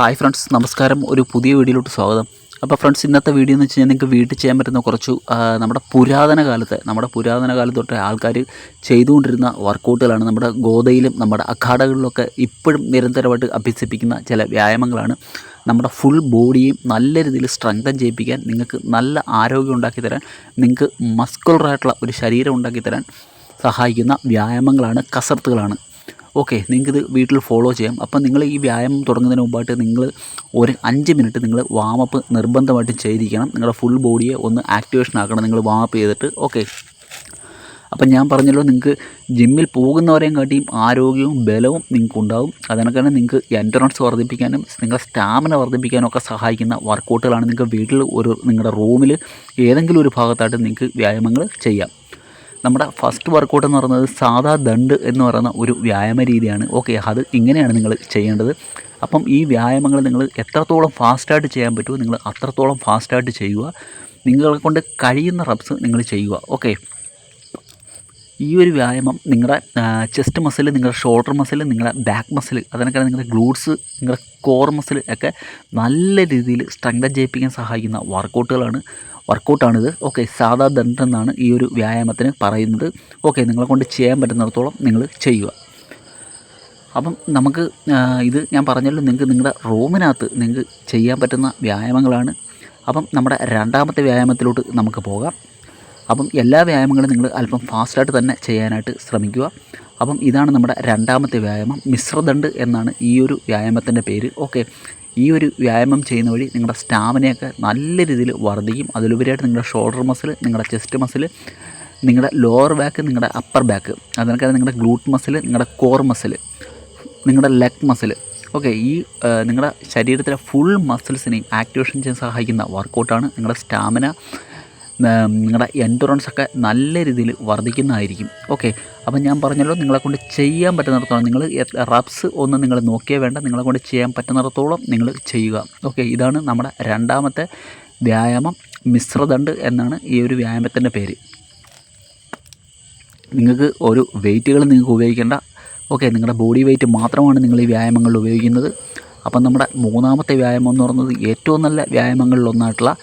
Hi friends നമസ്കാരം. ഒരു പുതിയ വീഡിയോയിലോട്ട് സ്വാഗതം. അപ്പോൾ ഫ്രണ്ട്സ് ഇന്നത്തെ വീഡിയോ എന്ന് വെച്ച് കഴിഞ്ഞാൽ നിങ്ങൾക്ക് വീട്ടിൽ ചെയ്യാൻ പറ്റുന്ന കുറച്ച് നമ്മുടെ പുരാതന കാലത്തെ നമ്മുടെ പുരാതന കാലത്ത് തൊട്ട് ആൾക്കാർ ചെയ്തുകൊണ്ടിരുന്ന വർക്കൗട്ടുകളാണ് നമ്മുടെ ഗോതയിലും നമ്മുടെ അഖാഡകളിലൊക്കെ ഇപ്പോഴും നിരന്തരമായിട്ട് അഭ്യസിപ്പിക്കുന്ന ചില വ്യായാമങ്ങളാണ്. നമ്മുടെ ഫുൾ ബോഡിയും നല്ല രീതിയിൽ സ്ട്രെങ്തൻ ചെയ്യിപ്പിക്കാൻ നിങ്ങൾക്ക് നല്ല ആരോഗ്യം ഉണ്ടാക്കി തരാൻ നിങ്ങൾക്ക് മസ്കുലറായിട്ടുള്ള ഒരു ശരീരം ഉണ്ടാക്കി തരാൻ സഹായിക്കുന്ന വ്യായാമങ്ങളാണ് കസർത്തുകളാണ് ഓക്കെ നിങ്ങൾക്കിത് വീട്ടിൽ ഫോളോ ചെയ്യാം. അപ്പം നിങ്ങൾ ഈ വ്യായാമം തുടങ്ങുന്നതിന് മുമ്പായിട്ട് നിങ്ങൾ ഒരു അഞ്ച് മിനിറ്റ് നിങ്ങൾ വാമപ്പ് നിർബന്ധമായിട്ടും ചെയ്തിരിക്കണം. നിങ്ങളുടെ ഫുൾ ബോഡിയെ ഒന്ന് ആക്ടിവേഷൻ ആക്കണം. നിങ്ങൾ വാമപ്പ് ചെയ്തിട്ട്. ഓക്കെ. അപ്പം ഞാൻ പറഞ്ഞല്ലോ നിങ്ങൾക്ക് ജിമ്മിൽ പോകുന്നവരെയും കാട്ടിയും ആരോഗ്യവും ബലവും നിങ്ങൾക്ക് ഉണ്ടാവും. അതിനൊക്കെ തന്നെ നിങ്ങൾക്ക് എൻഡറൻസ് വർദ്ധിപ്പിക്കാനും നിങ്ങളുടെ സ്റ്റാമിന വർദ്ധിപ്പിക്കാനും ഒക്കെ സഹായിക്കുന്ന വർക്കൗട്ടുകളാണ് നിങ്ങൾക്ക് വീട്ടിൽ ഒരു നിങ്ങളുടെ റൂമിൽ ഏതെങ്കിലും ഒരു ഭാഗത്തായിട്ട് നിങ്ങൾക്ക് വ്യായാമങ്ങൾ ചെയ്യാം. നമ്മുടെ ഫസ്റ്റ് വർക്കൗട്ട് എന്ന് പറയുന്നത് സാധാ ദണ്ട് എന്ന് പറയുന്ന ഒരു വ്യായാമ രീതിയാണ്. ഓക്കെ അത് ഇങ്ങനെയാണ് നിങ്ങൾ ചെയ്യേണ്ടത്. അപ്പം ഈ വ്യായാമങ്ങൾ നിങ്ങൾ എത്രത്തോളം ഫാസ്റ്റായിട്ട് ചെയ്യാൻ പറ്റുമോ നിങ്ങൾ അത്രത്തോളം ഫാസ്റ്റായിട്ട് ചെയ്യുക. നിങ്ങളെ കൊണ്ട് കഴിയുന്ന റബ്സ് നിങ്ങൾ ചെയ്യുക. ഓക്കെ ഈ ഒരു വ്യായാമം നിങ്ങളുടെ ചെസ്റ്റ് മസിൽ നിങ്ങളുടെ ഷോൾഡർ മസിൽ നിങ്ങളുടെ ബാക്ക് മസിൽ അതിനൊക്കെ നിങ്ങളുടെ ഗ്ലൂട്ട്സ് നിങ്ങളുടെ കോർ മസിൽ ഒക്കെ നല്ല രീതിയിൽ സ്ട്രെങ്തൻ ചെയ്യിപ്പിക്കാൻ സഹായിക്കുന്ന വർക്കൗട്ടുകളാണ് വർക്കൗട്ടാണിത് ഓക്കെ സാധാ ദണ്ഡ് എന്നാണ് ഈ ഒരു വ്യായാമത്തിന് പറയുന്നത്. ഓക്കെ നിങ്ങളെ കൊണ്ട് ചെയ്യാൻ പറ്റുന്നിടത്തോളം നിങ്ങൾ ചെയ്യുക. അപ്പം നമുക്ക് ഇത് ഞാൻ പറഞ്ഞല്ലോ നിങ്ങൾക്ക് നിങ്ങളുടെ റൂമിനകത്ത് നിങ്ങൾക്ക് ചെയ്യാൻ പറ്റുന്ന വ്യായാമങ്ങളാണ്. അപ്പം നമ്മുടെ രണ്ടാമത്തെ വ്യായാമത്തിലോട്ട് നമുക്ക് പോകാം. അപ്പം എല്ലാ വ്യായാമങ്ങളും നിങ്ങൾ അല്പം ഫാസ്റ്റായിട്ട് തന്നെ ചെയ്യാനായിട്ട് ശ്രമിക്കുക. അപ്പം ഇതാണ് നമ്മുടെ രണ്ടാമത്തെ വ്യായാമം മിശ്രദണ്ട് എന്നാണ് ഈ ഒരു വ്യായാമത്തിന്റെ പേര്. ഓക്കെ. ഈ ഒരു വ്യായാമം ചെയ്യുന്ന വഴി നിങ്ങളുടെ സ്റ്റാമിനയൊക്കെ നല്ല രീതിയിൽ വർദ്ധിക്കും. അതിലുപരിയായിട്ട് നിങ്ങളുടെ ഷോൾഡർ മസിൽ നിങ്ങളുടെ ചെസ്റ്റ് മസിൽ നിങ്ങളുടെ ലോവർ ബാക്ക് നിങ്ങളുടെ അപ്പർ ബാക്ക്. അതിനൊക്കെ നിങ്ങളുടെ ഗ്ലൂട്ട് മസിൽ നിങ്ങളുടെ കോർ മസിൽ നിങ്ങളുടെ ലെഗ് മസിൽ. ഓക്കെ. ഈ നിങ്ങളുടെ ശരീരത്തിലെ ഫുൾ മസിൽസിനെയും ആക്ടിവേഷൻ ചെയ്യാൻ സഹായിക്കുന്ന വർക്കൗട്ടാണ് നിങ്ങളുടെ സ്റ്റാമിന. നിങ്ങളുടെ എൻഡുറൻസ് ഒക്കെ നല്ല രീതിയിൽ വർദ്ധിക്കുന്നതായിരിക്കും. ഓക്കെ അപ്പം ഞാൻ പറഞ്ഞല്ലോ നിങ്ങളെ കൊണ്ട് ചെയ്യാൻ പറ്റുന്നിടത്തോളം നിങ്ങൾ റബ്സ് ഒന്നും നിങ്ങൾ നോക്കിയേ വേണ്ട നിങ്ങളെ കൊണ്ട് ചെയ്യാൻ പറ്റുന്നിടത്തോളം നിങ്ങൾ ചെയ്യുക. ഓക്കെ ഇതാണ് നമ്മുടെ രണ്ടാമത്തെ വ്യായാമം മിശ്രദണ്ട് എന്നാണ് ഈ ഒരു വ്യായാമത്തിന്റെ പേര്. നിങ്ങൾക്ക് ഒരു വെയിറ്റുകൾ നിങ്ങൾക്ക് ഉപയോഗിക്കേണ്ട. ഓക്കെ നിങ്ങളുടെ ബോഡി വെയിറ്റ് മാത്രമാണ് നിങ്ങൾ ഈ വ്യായാമങ്ങളിൽ ഉപയോഗിക്കുന്നത്. അപ്പം നമ്മുടെ മൂന്നാമത്തെ വ്യായാമം എന്ന് പറയുന്നത് ഏറ്റവും നല്ല വ്യായാമങ്ങളിലൊന്നായിട്ടുള്ള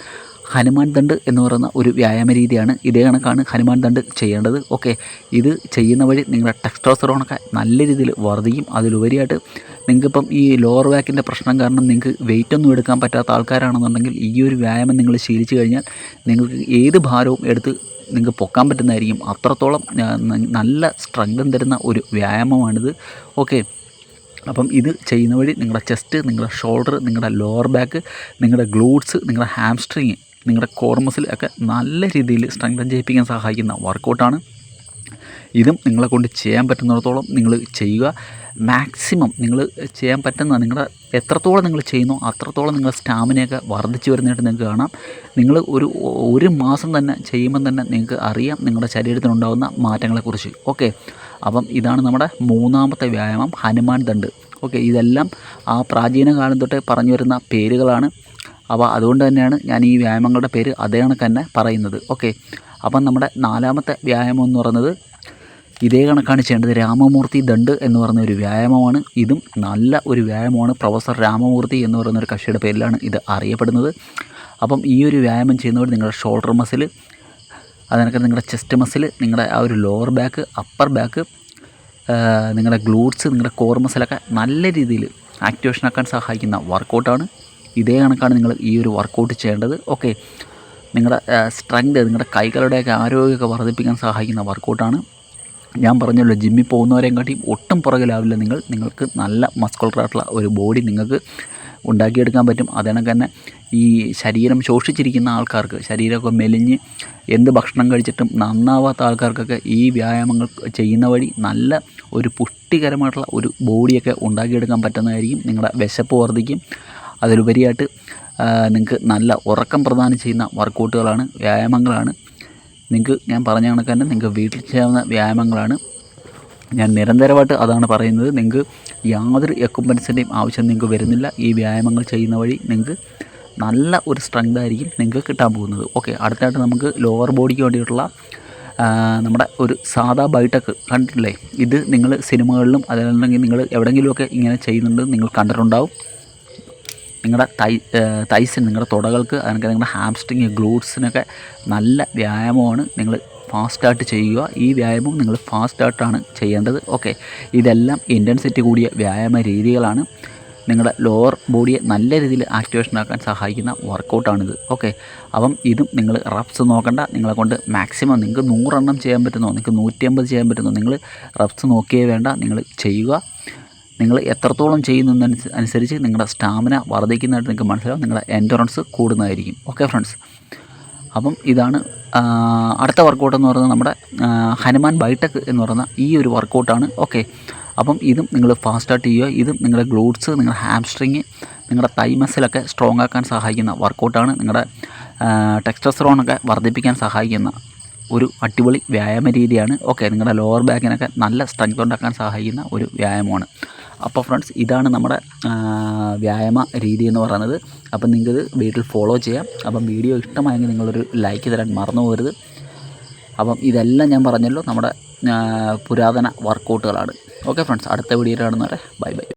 ഹനുമാൻ ദണ്ട് എന്ന് പറയുന്ന ഒരു വ്യായാമ രീതിയാണ് ഇതേ കണക്കാണ് ഹനുമാൻ ദണ്ട് ചെയ്യേണ്ടത്. ഓക്കെ ഇത് ചെയ്യുന്ന വഴി നിങ്ങളുടെ ടെക്സ്ട്രോസറോണൊക്കെ നല്ല രീതിയിൽ വർദ്ധിക്കും. അതിലുപരിയായിട്ട് നിങ്ങൾക്കിപ്പം ഈ ലോവർ ബാക്കിന്റെ പ്രശ്നം കാരണം നിങ്ങൾക്ക് വെയിറ്റ് ഒന്നും എടുക്കാൻ പറ്റാത്ത ആൾക്കാരാണെന്നുണ്ടെങ്കിൽ ഈ ഒരു വ്യായാമം നിങ്ങൾ ശീലിച്ചു കഴിഞ്ഞാൽ നിങ്ങൾക്ക് ഏത് ഭാരവും എടുത്ത് നിങ്ങൾക്ക് പൊക്കാൻ പറ്റുന്നതായിരിക്കും. അത്രത്തോളം നല്ല സ്ട്രെങ്ത് തരുന്ന ഒരു വ്യായാമമാണിത്. ഓക്കെ അപ്പം ഇത് ചെയ്യുന്ന വഴി നിങ്ങളുടെ ചെസ്റ്റ് നിങ്ങളുടെ ഷോൾഡർ നിങ്ങളുടെ ലോവർ ബാക്ക് നിങ്ങളുടെ ഗ്ലൂട്ട്സ് നിങ്ങളുടെ ഹാംസ്ട്രിങ് നിങ്ങളുടെ കോർ മസിൽ ഒക്കെ നല്ല രീതിയിൽ സ്ട്രെങ്തൻ ചെയ്യിപ്പിക്കാൻ സഹായിക്കുന്ന വർക്കൗട്ടാണ് ഇതും നിങ്ങളെ കൊണ്ട് ചെയ്യാൻ പറ്റുന്നിടത്തോളം നിങ്ങൾ ചെയ്യുക. മാക്സിമം നിങ്ങൾ ചെയ്യാൻ പറ്റുന്ന നിങ്ങളുടെ എത്രത്തോളം നിങ്ങൾ ചെയ്യുന്നു അത്രത്തോളം നിങ്ങളുടെ സ്റ്റാമിനയൊക്കെ വർദ്ധിച്ചു വരുന്നതായിട്ട് നിങ്ങൾക്ക് കാണാം. നിങ്ങൾ ഒരു ഒരു മാസം തന്നെ ചെയ്യുമ്പം തന്നെ നിങ്ങൾക്ക് അറിയാം നിങ്ങളുടെ ശരീരത്തിനുണ്ടാകുന്ന മാറ്റങ്ങളെക്കുറിച്ച്. ഓക്കെ അപ്പം ഇതാണ് നമ്മുടെ മൂന്നാമത്തെ വ്യായാമം ഹനുമാൻ ദണ്ട് ഓക്കെ ഇതെല്ലാം ആ പ്രാചീന കാലം തൊട്ടേ പറഞ്ഞു വരുന്ന പേരുകളാണ്. അപ്പോൾ അതുകൊണ്ട് തന്നെയാണ് ഞാൻ ഈ വ്യായാമങ്ങളുടെ പേര് അതേ കണക്ക് തന്നെ പറയുന്നത്. ഓക്കെ അപ്പം നമ്മുടെ നാലാമത്തെ വ്യായാമം എന്ന് പറയുന്നത് ഇതേ കണക്കാണ് ചെയ്യേണ്ടത്. രാമമൂർത്തി ദണ്ട് എന്ന് പറയുന്ന ഒരു വ്യായാമമാണ്. ഇതും നല്ല ഒരു വ്യായാമമാണ്. പ്രൊഫസർ രാമമൂർത്തി എന്ന് പറയുന്ന ഒരു കക്ഷിയുടെ പേരിലാണ് ഇത് അറിയപ്പെടുന്നത്. അപ്പം ഈ ഒരു വ്യായാമം ചെയ്യുന്നവർ നിങ്ങളുടെ ഷോൾഡർ മസിൽ അതിനൊക്കെ നിങ്ങളുടെ ചെസ്റ്റ് മസിൽ നിങ്ങളുടെ ആ ഒരു ലോവർ ബാക്ക് അപ്പർ ബാക്ക് നിങ്ങളുടെ ഗ്ലൂട്ട്സ് നിങ്ങളുടെ കോർ മസിലൊക്കെ നല്ല രീതിയിൽ ആക്ടിവേഷൻ ആക്കാൻ സഹായിക്കുന്ന വർക്കൗട്ടാണ് ഇതേ കണക്കാണ് നിങ്ങൾ ഈ ഒരു വർക്കൗട്ട് ചെയ്യേണ്ടത്. ഓക്കെ നിങ്ങളുടെ സ്ട്രെങ്ത് നിങ്ങളുടെ കൈകളുടെയൊക്കെ ആരോഗ്യമൊക്കെ വർദ്ധിപ്പിക്കാൻ സഹായിക്കുന്ന വർക്കൗട്ടാണ് ഞാൻ പറഞ്ഞല്ലോ ജിമ്മിൽ പോകുന്നവരെയും കാട്ടിയും ഒട്ടും പുറകിലാവില്ല നിങ്ങൾ. നിങ്ങൾക്ക് നല്ല മസ്കുലറായിട്ടുള്ള ഒരു ബോഡി നിങ്ങൾക്ക് ഉണ്ടാക്കിയെടുക്കാൻ പറ്റും. അതേണക്ക് തന്നെ ഈ ശരീരം ശോഷിച്ചിരിക്കുന്ന ആൾക്കാർക്ക് ശരീരമൊക്കെ മെലിഞ്ഞ് എന്ത് ഭക്ഷണം കഴിച്ചിട്ടും നന്നാവാത്ത ആൾക്കാർക്കൊക്കെ ഈ വ്യായാമങ്ങൾ ചെയ്യുന്ന വഴി നല്ല ഒരു പുഷ്ടികരമായിട്ടുള്ള ഒരു ബോഡിയൊക്കെ ഉണ്ടാക്കിയെടുക്കാൻ പറ്റുന്നതായിരിക്കും. നിങ്ങളുടെ വിശപ്പ് വർദ്ധിക്കും. അതിലുപരിയായിട്ട് നിങ്ങൾക്ക് നല്ല ഉറക്കം പ്രദാനം ചെയ്യുന്ന വർക്കൗട്ടുകളാണ് വ്യായാമങ്ങളാണ്. നിങ്ങൾക്ക് ഞാൻ പറഞ്ഞ കണക്ക് തന്നെ നിങ്ങൾക്ക് വീട്ടിൽ ചെയ്യാവുന്ന വ്യായാമങ്ങളാണ്. ഞാൻ നിരന്തരമായിട്ട് അതാണ് പറയുന്നത്. നിങ്ങൾക്ക് യാതൊരു എക്യുപ്മെൻസിന്റെയും ആവശ്യം നിങ്ങൾക്ക് വരുന്നില്ല. ഈ വ്യായാമങ്ങൾ ചെയ്യുന്ന വഴി നിങ്ങൾക്ക് നല്ല ഒരു സ്ട്രെങ്ത് ആയിരിക്കും നിങ്ങൾക്ക് കിട്ടാൻ പോകുന്നത്. ഓക്കെ അടുത്തായിട്ട് നമുക്ക് ലോവർ ബോഡിക്ക് വേണ്ടിയിട്ടുള്ള നമ്മുടെ ഒരു സാധാ ബൈട്ടക്ക് കണ്ടിട്ടില്ലേ? ഇത് നിങ്ങൾ സിനിമകളിലും അതല്ലെങ്കിൽ നിങ്ങൾ എവിടെയെങ്കിലുമൊക്കെ ഇങ്ങനെ ചെയ്യുന്നുണ്ട് നിങ്ങൾ കണ്ടിട്ടുണ്ടാവും. നിങ്ങളുടെ തൈ തൈസിന് നിങ്ങളുടെ തുടകൾക്ക് അല്ലെങ്കിൽ നിങ്ങളുടെ ഹാംസ്ട്രിങ് ഗ്ലൂട്ട്സിനൊക്കെ നല്ല വ്യായാമമാണ് നിങ്ങൾ ഫാസ്റ്റായിട്ട് ചെയ്യുക. ഈ വ്യായാമം നിങ്ങൾ ഫാസ്റ്റായിട്ടാണ് ചെയ്യേണ്ടത്. ഓക്കെ ഇതെല്ലാം ഇന്റൻസിറ്റി കൂടിയ വ്യായാമ രീതികളാണ്. നിങ്ങളുടെ ലോവർ ബോഡിയെ നല്ല രീതിയിൽ ആക്ടിവേഷൻ ആക്കാൻ സഹായിക്കുന്ന വർക്കൗട്ടാണിത് ഓക്കെ അപ്പം ഇതും നിങ്ങൾ റബ്സ് നോക്കണ്ട. നിങ്ങളെ കൊണ്ട് മാക്സിമം നിങ്ങൾക്ക് നൂറെണ്ണം ചെയ്യാൻ പറ്റുന്നോ? നിങ്ങൾക്ക് നൂറ്റിയമ്പത് ചെയ്യാൻ പറ്റുന്നോ? നിങ്ങൾ റബ്സ് നോക്കിയേ വേണ്ട. നിങ്ങൾ ചെയ്യുക. നിങ്ങൾ എത്രത്തോളം ചെയ്യുന്നതനുസ അനുസരിച്ച് നിങ്ങളുടെ സ്റ്റാമിന വർദ്ധിക്കുന്നതായിട്ട് നിങ്ങൾക്ക് മനസ്സിലാവും. നിങ്ങളുടെ എൻഡുറൻസ് കൂടുന്നതായിരിക്കും. ഓക്കെ ഫ്രണ്ട്സ് അപ്പം ഇതാണ് അടുത്ത വർക്കൗട്ട് എന്ന് പറയുന്നത് നമ്മുടെ ഹനുമാൻ ബൈടെക് എന്ന് പറയുന്ന ഈ ഒരു വർക്കൗട്ടാണ് ഓക്കെ അപ്പം ഇതും നിങ്ങൾ ഫാസ്റ്റായിട്ട് ചെയ്യുക. ഇതും നിങ്ങളുടെ ഗ്ലൂട്ട്സ് നിങ്ങളുടെ ഹാംസ്ട്രിങ് നിങ്ങളുടെ തൈ മസിലൊക്കെ സ്ട്രോങ് ആക്കാൻ സഹായിക്കുന്ന വർക്കൗട്ടാണ് നിങ്ങളുടെ ടെക്സ്റ്റസ്ട്രോണൊക്കെ വർദ്ധിപ്പിക്കാൻ സഹായിക്കുന്ന ഒരു അടിപൊളി വ്യായാമ രീതിയാണ്. ഓക്കെ നിങ്ങളുടെ ലോവർ ബാക്കിനൊക്കെ നല്ല സ്ട്രെങ്ത് ഉണ്ടാക്കാൻ സഹായിക്കുന്ന ഒരു വ്യായാമമാണ്. അപ്പോൾ ഫ്രണ്ട്സ് ഇതാണ് നമ്മുടെ വ്യായാമ രീതി എന്ന് പറയുന്നത്. അപ്പം നിങ്ങൾക്കിത് വീട്ടിൽ ഫോളോ ചെയ്യാം. അപ്പം വീഡിയോ ഇഷ്ടമായെങ്കിൽ നിങ്ങളൊരു ലൈക്ക് തരാൻ മറന്നു പോകരുത്. അപ്പം ഇതെല്ലാം ഞാൻ പറഞ്ഞല്ലോ നമ്മുടെ പുരാതന വർക്കൗട്ടുകളാണ് ഓക്കെ ഫ്രണ്ട്സ് അടുത്ത വീഡിയോയിൽ കാണുന്നവരെ ബൈ ബൈ